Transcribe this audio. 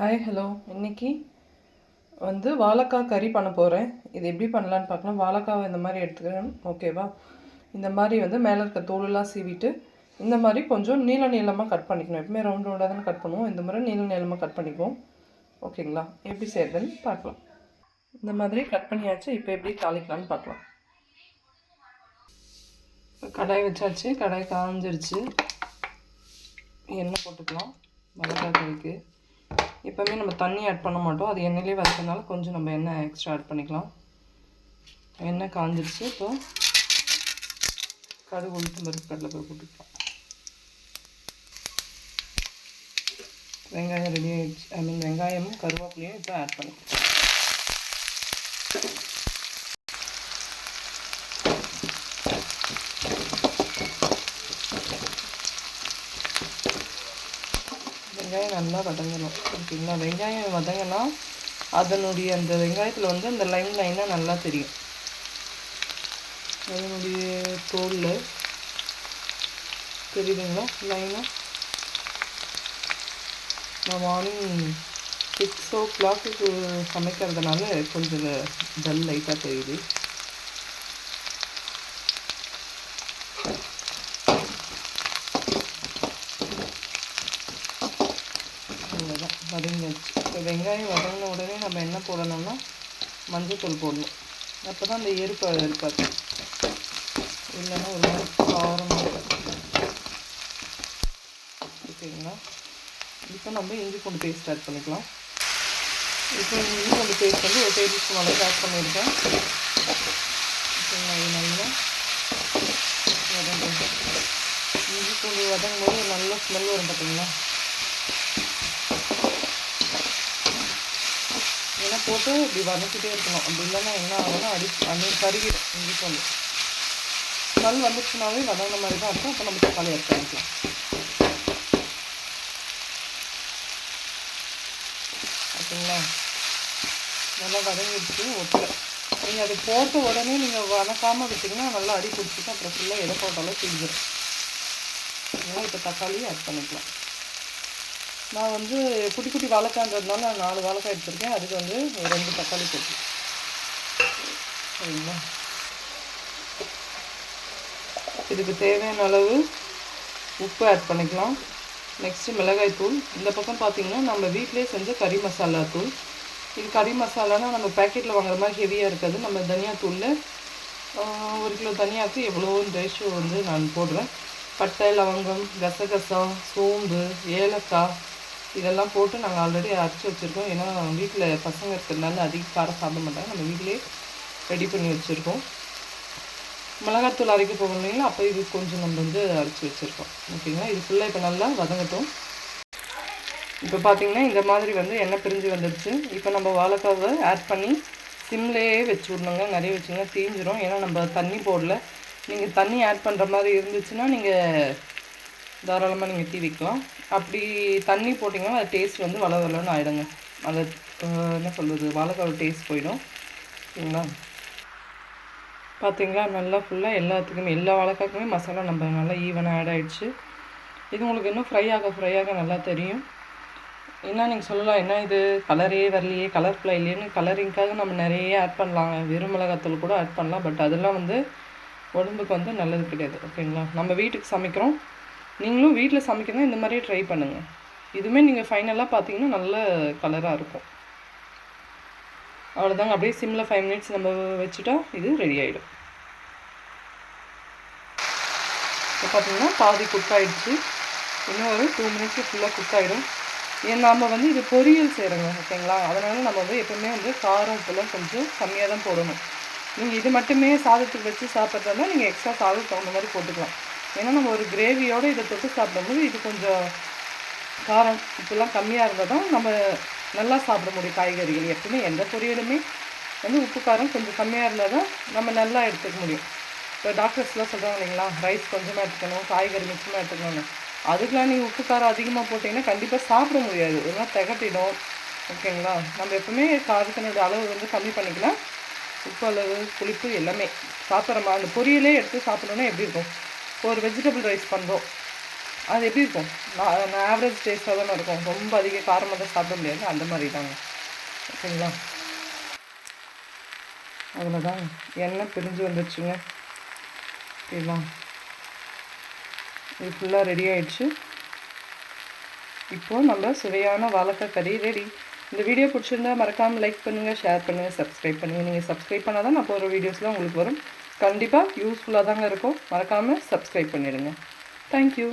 Hi hello இன்னைக்கு வந்து வாழைக்காய் கறி பண்ண போகிறேன் இது எப்படி பண்ணலான்னு பார்க்கலாம். வாழைக்காவை இந்த மாதிரி எடுத்துக்கிறேன். ஓகேவா இந்த மாதிரி வந்து மேலே இருக்க தோலெல்லாம் சீவிட்டு இந்த மாதிரி கொஞ்சம் நீள நீளமாக கட் பண்ணிக்கணும். எப்பவுமே ரவுண்ட் ரவுண்டாக தானே கட் பண்ணுவோம். இந்த மாதிரி நீள நீளமாக கட் பண்ணிக்குவோம். ஓகேங்களா எப்படி செய்யறதுன்னு பார்க்கலாம். இந்த மாதிரி கட் பண்ணியாச்சு. இப்போ எப்படி தாளிக்கலாம்னு பார்க்கலாம். கடாய் வச்சாச்சு. கடாய் காஞ்சிருச்சு. எண்ணெய் போட்டுக்கலாம். மிளகாய் கறிக்கு. எப்போவுமே நம்ம தண்ணி ஆட் பண்ண மாட்டோம். அது எண்ணெயிலே வதக்கிறதுனால கொஞ்சம் நம்ம எண்ணெய் எக்ஸ்ட்ரா ஆட் பண்ணிக்கலாம். எண்ணெய் காஞ்சிருச்சு. இப்போ கடுகு உளுத்து பருப்பு கடலை போய் போட்டுக்கலாம். வெங்காயம் ரெடி ஆகிடுச்சு ஐ மீன் வெங்காயமும் கருவேப்பிலையும் இப்போ ஆட் பண்ணிக்கலாம் வெங்காயம் நல்லா வதங்கணும். ஓகேங்களா வெங்காயம் வதங்கினா அதனுடைய அந்த வெங்காயத்தில் வந்து அந்த லைன் லைனாக நல்லா தெரியும். அதனுடைய தோலில். தெரியுதுங்களா? லைனாக நான் மார்னிங் சிக்ஸ் ஓ கிளாக்கு சமைக்கிறதுனால கொஞ்சம் டல் லைட்டாக தெரியுது அவ்வளோதான் வதங்கிடுச்சு இப்போ வெங்காயம் வதங்கின உடனே நம்ம என்ன போடணும்னா மஞ்சத்தூள் போடணும். அப்போ தான் அந்த எருப்பாக இருக்காது இல்லைன்னா ஒரு மாதிரி காரமாக ஓகேங்களா? இப்போ நம்ம இஞ்சி பூண்டு பேஸ்ட் ஆட் பண்ணிக்கலாம். இப்போ இஞ்சி பூண்டு பேஸ்ட் வந்து ஒரு டேபிள் ஸ்பூன் அளவுக்கு ஆட் பண்ணியிருக்கேன். ஓகேங்களா இது நல்லா வதங்க இஞ்சி பூண்டு வதங்கும் போது நல்ல ஸ்மெல் வரும் பார்த்தீங்களா போட்டு இப்படி வதக்கிட்டே இருக்கணும். அப்படி இல்லைன்னா என்ன ஆகும்னா அடி அந்த கருகிடும். இஞ்சி பூண்டு. கல் வந்துச்சுனாவே வதங்கின மாதிரி தான் இருக்கும். அப்போ நம்ம தக்காளி எடுத்துக்கலாம் பண்ணிக்கலாம் ஓகேங்களா நல்லா வதங்கிடுச்சு. ஒட்டல. நீங்கள் அது போட்ட உடனே நீங்கள் வதக்காமல் விட்டிங்கன்னா நல்லா அடி பிடிச்சிட்டு அப்புறம் ஃபுல்லாக எடை போட்டாலும் செஞ்சிடும் இப்போ தக்காளி ஆட் பண்ணிக்கலாம். நான் வந்து குட்டி குட்டி வாழைக்கான்றதுனால நான் நாலு வாழைக்காய் எடுத்திருக்கேன். அதுக்கு வந்து ஒரு ரெண்டு தக்காளி போட்டு. சரிங்களா? இதுக்கு தேவையான அளவு உப்பு ஆட் பண்ணிக்கலாம். நெக்ஸ்ட்டு மிளகாய் தூள். இந்த பக்கம் பார்த்திங்கன்னா நம்ம வீட்டிலே செஞ்ச கறி மசாலா தூள். இது கறி மசாலானா நம்ம பேக்கெட்டில் வாங்குற மாதிரி ஹெவியாக இருக்காது. நம்ம தனியாத்தூளில் ஒரு கிலோ தனியாக்கு எவ்வளோ ரேஷியோ வந்து நான் போடுறேன். பட்டை லவங்கம் கசகசா சோம்பு ஏலக்காய் இதெல்லாம் போட்டு நாங்கள் ஆல்ரெடி அரைச்சி வச்சுருக்கோம். ஏன்னா வீட்டில் பசங்க இருக்கிறதுனால அதிக காரம் சாப்பிட மாட்டாங்க. நம்ம வீட்டிலே ரெடி பண்ணி வச்சுருக்கோம். மிளகாத்தூள் அரைக்க போகணும் இல்லைங்களா? அப்போ இது கொஞ்சம் நம்ம வந்து அரைச்சி வச்சுருக்கோம். ஓகேங்களா இது ஃபுல்லாக இப்போ நல்லா வதங்கட்டும். இப்போ பார்த்தீங்கன்னா இந்த மாதிரி வந்து எண்ணெய் பிரிஞ்சு வந்துடுச்சு இப்போ நம்ம வாழைக்காவை ஆட் பண்ணி சிம்லேயே வச்சு விடணுங்க. நிறைய வச்சுங்க தீஞ்சிரும். ஏன்னா நம்ம தண்ணி போடல. நீங்கள் தண்ணி ஆட் பண்ணுற மாதிரி இருந்துச்சுன்னா நீங்கள் தாராளமாக நீங்கள் தீ வைக்கலாம். அப்படி தண்ணி போட்டிங்கன்னா அது டேஸ்ட் வந்து வள வளன்னு ஆகிடுங்க அது என்ன சொல்கிறது வாழைக்காய் டேஸ்ட் போயிடும். சரிங்களா? பார்த்தீங்களா நல்லா ஃபுல்லாக எல்லாத்துக்குமே எல்லா வாழைக்காக்குமே மசாலா நம்ம நல்லா ஈவனாக ஆட் ஆகிடுச்சு இது உங்களுக்கு இன்னும் ஃப்ரை ஆக ஃப்ரை ஆக நல்லா தெரியும். என்ன நீங்கள் சொல்லலாம் என்ன இது? கலரே வரலையே கலர்ஃபுல்லாக இல்லையேன்னு கலரிங்காக நம்ம நிறைய ஆட் பண்ணலாம். வெறும் மிளகாத்தூள் கூட ஆட் பண்ணலாம். பட் அதெல்லாம் வந்து உடம்புக்கு வந்து நல்லது கிடையாது. ஓகேங்களா நம்ம வீட்டுக்கு சமைக்கிறோம். நீங்களும் வீட்டில் சமைக்கணும் இந்த மாதிரியே ட்ரை பண்ணுங்கள் இதுவுமே நீங்கள் ஃபைனலாக பார்த்தீங்கன்னா நல்ல கலராக இருக்கும். அவ்வளோதாங்க அப்படியே சிம்மில் ஃபைவ் மினிட்ஸ் நம்ம வச்சுட்டா இது ரெடி ஆகிடும் இப்போ பார்த்தீங்கன்னா பாதி குக் ஆகிடுச்சு இன்னும் ஒரு டூ மினிட்ஸில் ஃபுல்லாக குக் ஆகிடும் ஏன் நாம் வந்து இது பொரியல் செய்கிறோங்க ஓகேங்களா? அதனால் நம்ம வந்து எப்போவுமே வந்து காரம் உப்புலாம் கொஞ்சம் கம்மியாக தான் போடணும். நீங்கள் இது மட்டுமே சாதத்துக்கு வச்சு சாப்பிட்றதா நீங்கள் எக்ஸ்ட்ரா சாதம் தகுந்த மாதிரி போட்டுக்கலாம். ஏன்னா நம்ம ஒரு கிரேவியோடு இதை தொட்டு சாப்பிடும்போது இது கொஞ்சம் காரம் உப்புலாம் கம்மியாக இருந்தால் தான் நம்ம நல்லா சாப்பிட முடியும் காய்கறிகள் எப்பவுமே எந்த பொரியலுமே வந்து உப்பு காரம் கொஞ்சம் கம்மியாக இருந்தால் தான் நம்ம நல்லா எடுத்துக்க முடியும். இப்போ டாக்டர்ஸ்லாம் சொல்கிறாங்க இல்லைங்களா ரைஸ் கொஞ்சமாக எடுத்துக்கணும் காய்கறி மிச்சமாக எடுத்துக்கணும்னு. அதுக்கெலாம் நீங்கள் உப்பு காரம் அதிகமாக போட்டிங்கன்னா கண்டிப்பாக சாப்பிட முடியாது. ஒரு நாள் திகட்டிடும். ஓகேங்களா? நம்ம எப்பவுமே காரத்தினோட அளவு வந்து கம்மி பண்ணிக்கலாம். உப்பு அளவு புளிப்பு எல்லாமே சாப்பிட்றமா அந்த பொரியலே எடுத்து சாப்பிடணுன்னா எப்படி இருக்கும்? ஒரு வெஜிடபிள் ரைஸ் பண்ணுறோம் அது எப்படி இருக்கும்? நான் ஆவரேஜ் டேஸ்ட்டாக தானே இருக்கும். ரொம்ப அதிக காரமாக தான் சாப்பிட முடியாது. அந்த மாதிரி தாங்க ஓகேங்களா அவ்வளோதான் எண்ணெய் பிரிஞ்சு வந்துடுச்சுங்க ஓகேவா இது ஃபுல்லாக ரெடி ஆயிடுச்சு. இப்போது நம்ம சுவையான வாழைக்காய் கறி ரெடி இந்த வீடியோ பிடிச்சிருந்தா மறக்காமல் லைக் பண்ணுங்கள் ஷேர் பண்ணுங்கள் சப்ஸ்கிரைப் பண்ணுங்கள் நீங்கள் சப்ஸ்கிரைப் பண்ணால் தான் நான் போகிற வீடியோஸ்லாம் உங்களுக்கு வரும். கண்டிப்பாக யூஸ்ஃபுல்லாக தாங்க இருக்கும். மறக்காமல் சப்ஸ்கிரைப் பண்ணிடுங்க. தேங்க்யூ